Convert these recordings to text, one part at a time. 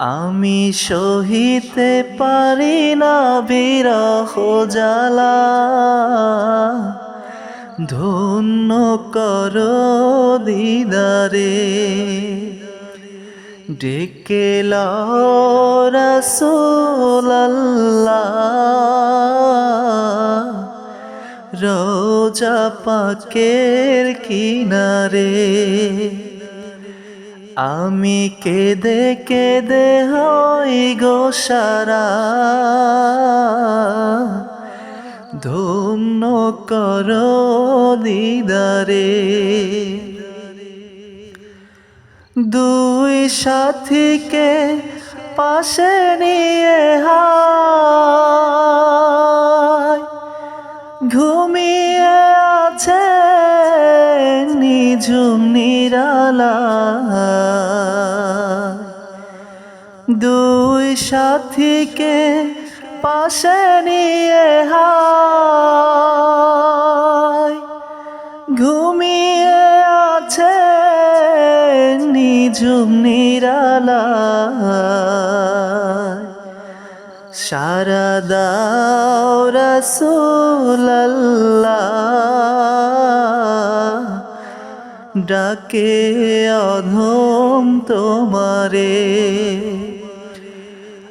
আমি সহিতে পারি না বিরহ জ্বালা। ধন্য করো দিদারে। ডেকে রসুল্লাহ রোজা পাকের কিনারে। আমি কেদে কেঁদে হই গো সারা। ধন্য কর দিদারে। দুই সাথীকে পাশে নিয়ে সাথীকে পাশে নিয়ে হায়। ঘুমিয়ে আছে নিঝুম নিরালা সারা দাও রসুল্লাহ ডাকে অধম তোমারে।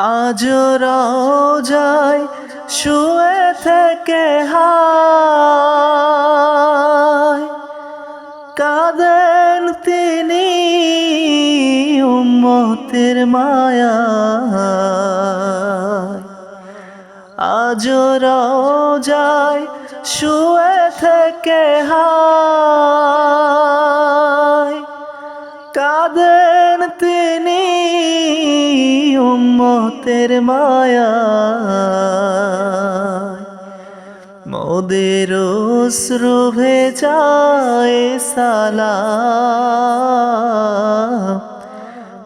আজ যায় শুয়ে থেকে হায়। তিনি উম্মতের মায়া আজ যায় শুয়ে থেকে হায়। কাঁদেন তিনি উম্মতের মায়া। মোদের শ্রু ভেজায় সালা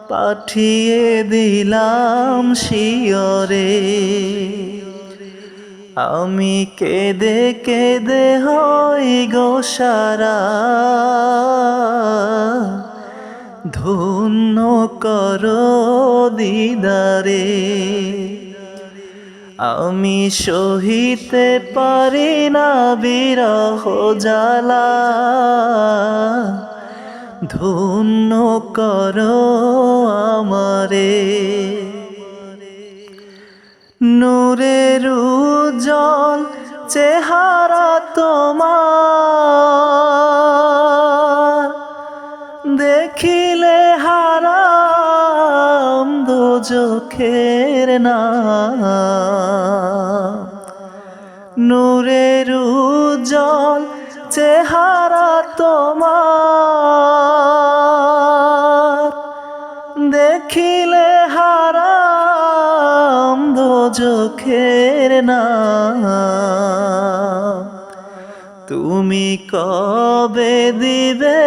পাঠিয়ে দিলাম শিয়রে। আমি কেদে কেদে হই গো সারা। ধন্য করো দিদারে। আমি সহিতে পারি না বিরহ জ্বালা। ধন্য করো আমারে। নূরের উজ্জ্বল চেহারা তোমার। দোজখের না নূরের উজ্জ্বল চেহারা তোমার। দেখিলে হারাম দোজখের না তুমি কবে দিবে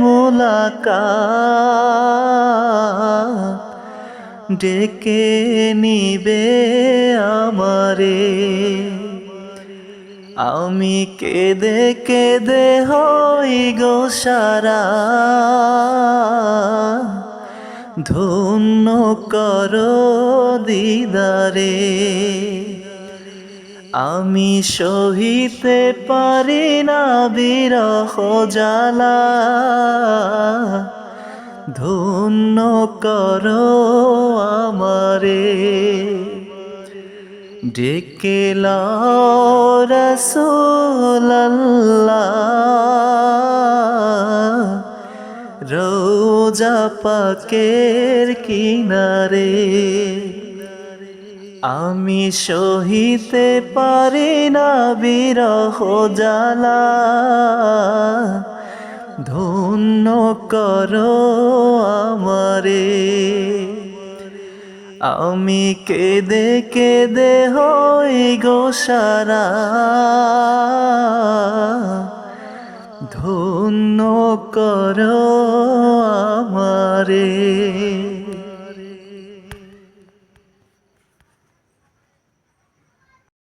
মুলাকা ডেকে নিবে আমারে। আমি কেদে কেদে হই গো সারা। ধন্য করো দিদারে। আমি সহিতে পারি না বিরহ জ্বালা। ধন্য করো আমারে। ডেকে রসুল্লাহ রোজা পাকের কিনারে। আমি সহিতে পারি না বিরহ জ্বালা ধন্য কর আমারে। আমি কেদে কেদে হই গো সারা। ধন্য কর আমারে।